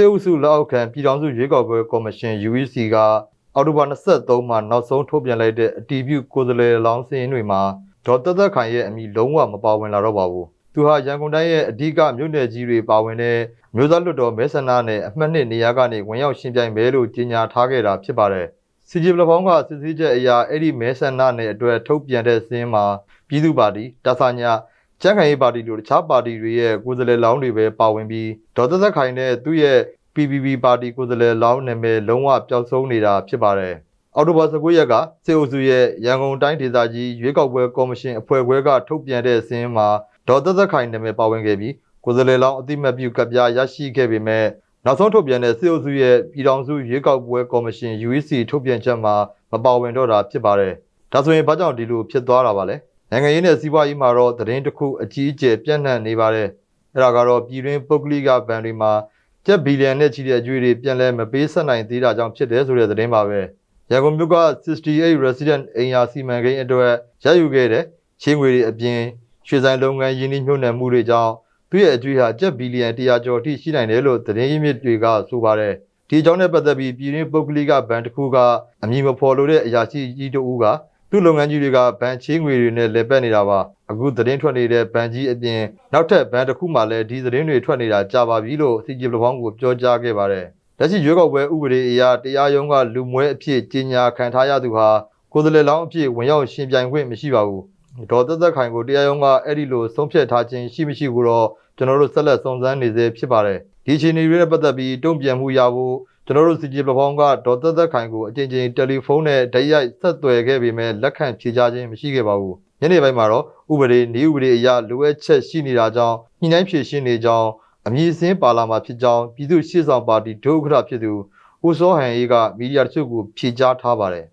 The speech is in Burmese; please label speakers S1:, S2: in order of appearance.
S1: စေအုပ်စုလက်အောက်ခံပြည်ထောင်စုရွေးကောက်ပွဲကော်မရှင် UEC ကအောက်တိုဘာ23မှာနောက်ဆုံးထုတ်ပြန်လိုက်တဲ့အတီးပြုကိုယ်စားလှယ်လောင်းစင်းတွေမှာဒေါ်သက်သက်ခိုင်ရဲ့အမည်လုံးဝမပါဝင်လာတော့ပါဘူး။သူဟာရန်ကုန်တိုင်းရဲ့အဓိကမြို့နယ်ကြီးတွေပါဝင်တဲ့မြို့သားလွှတ်တော်မဲဆန္ဒနယ်အမှတ်နှစ်နေရာကနေဝင်ရောက်ရှင်ပြိုင်မယ်လို့ကြေညာထားခဲ့တာဖြစ်ပါတယ်။စီဂျီပလဖောင်းကစစ်ဆေးချက်အရာအဲ့ဒီမဲဆန္ဒနယ်အတွက်ထုတ်ပြန်တဲ့စင်းမှာပြည်သူ့ပါတီတဆညာ ကျန်းခိုင်ရေးပါတီတို့တခြားပါတီတွေရဲ့ကိုယ်စားလှယ်လောင်းတွေပဲပါဝင်ပြီးဒေါ်သက်သက်ခိုင်နဲ့သူ့ရဲ့ PPP ပါတီကိုယ်စားလှယ်လောင်းနာမည်လုံးဝပျောက်ဆုံးနေတာဖြစ်ပါတယ်။အောက်တိုဘာ19ရက်ကစေအုပ်စုရဲ့ရန်ကုန်တိုင်းဒေသကြီးရွေးကောက်ပွဲကော်မရှင်အဖွဲ့ခွဲကထုတ်ပြန်တဲ့စင်းမှာဒေါ်သက်သက်ခိုင်နာမည်ပါဝင်ခဲ့ပြီးကိုယ်စားလှယ်လောင်းအတိမတ်ပြုကပ်ပြားရရှိခဲ့ပေမဲ့နောက်ဆုံးထုတ်ပြန်တဲ့စေအုပ်စုရဲ့ပြည်ထောင်စုရွေးကောက်ပွဲကော်မရှင် UEC ထုတ်ပြန်ချက်မှာမပါဝင်တော့တာဖြစ်ပါတယ်။ဒါဆိုရင်ဘာကြောင့်ဒီလိုဖြစ်သွားတာပါလဲ။ နိုင်ငံရေးနဲ့စီးပွားရေးမှာတော့သတင်းတစ်ခုအကြီးအကျယ်ပြန့်နှံ့နေပါတယ်။အဲဒါကတော့ပြည်တွင်းပုဂ္ဂလိကဘဏ်တွေမှာကျပ်ဘီလီယံနဲ့ချီတဲ့အကျွေးတွေပြန်လဲမပေးဆက်နိုင်သေးတာကြောင့်ဖြစ်တယ်ဆိုတဲ့သတင်းပါပဲ။ရန်ကုန်မြို့က68 resident အိမ်ယာစီမံကိန်းအတွက်ရယူခဲ့တဲ့ချင်းငွေတွေအပြင်ရွှေဆိုင်လုပ်ငန်းရင်းနှီးမြှုပ်နှံမှုတွေကြောင့်သူ့ရဲ့အကျွေးဟာကျပ်ဘီလီယံ100ကျော်အထိရှိနိုင်တယ်လို့သတင်းရင်းမြစ်တွေကဆိုပါတယ်။ဒီအကြောင်းနဲ့ပတ်သက်ပြီးပြည်တွင်းပုဂ္ဂလိကဘဏ်တစ်ခုကအမည်မဖော်လို့တဲ့အရာရှိကြီးတဦးက သူ့လုပ်ငန်းကြီးတွေကဘဏ်ချင်းငွေတွေနဲ့လည်ပတ်နေတာပါအခုသတင်းထွက်နေတဲ့ဘဏ်ကြီးအပြင်နောက်ထပ်ဘဏ်တစ်ခုမှလည်းဒီသတင်းတွေထွက်နေတာကြာပါပြီလို့စီဂျီပလဖောင်းကိုပြောကြားခဲ့ပါတယ်လက်ရှိရွေးကောက်ပွဲဥပဒေအရတရားရုံးကလူမွဲအဖြစ်ကြီးညာခံထားရသူဟာကိုယ်စားလှယ်လောင်းအဖြစ်ဝင်ရောက်ရှင်ပြိုင်ခွင့်မရှိပါဘူးဒေါ်သက်သက်ခိုင်ကိုတရားရုံးကအဲ့ဒီလိုဆုံးဖြတ်ထားခြင်းရှိမရှိကိုတော့ကျွန်တော်တို့ဆက်လက်စုံစမ်းနေသေးဖြစ်ပါတယ်ဒီအခြေအနေတွေနဲ့ပတ်သက်ပြီးတုံ့ပြန်မှုရဖို့ ကျွန်တော်တို့စီဂျီပလဖောင်းကဒေါ်သက်သက်ခိုင်ကိုအကြိမ်ကြိမ်တယ်လီဖုန်းနဲ့ဓာတ်ရိုက်ဆက်သွယ်ခဲ့ပေမဲ့လက်ခံဖြေကြားခြင်းမရှိခဲ့ပါဘူးညနေပိုင်းမှာတော့ဥပဒေနေဥပဒေအရလိုအပ်ချက်ရှိနေတာကြောင့်ညှိနှိုင်းဖြေရှင်းနေကြောင်းအမည်စင်းပါလာမှာဖြစ်ကြောင်းပြည်သူ့ရှေ့ဆောင်ပါတီဒုဥက္ကဋ္ဌဖြစ်သူဦးစောဟန်အေးကမီဒီယာတချို့ကိုဖြေကြားထားပါတယ်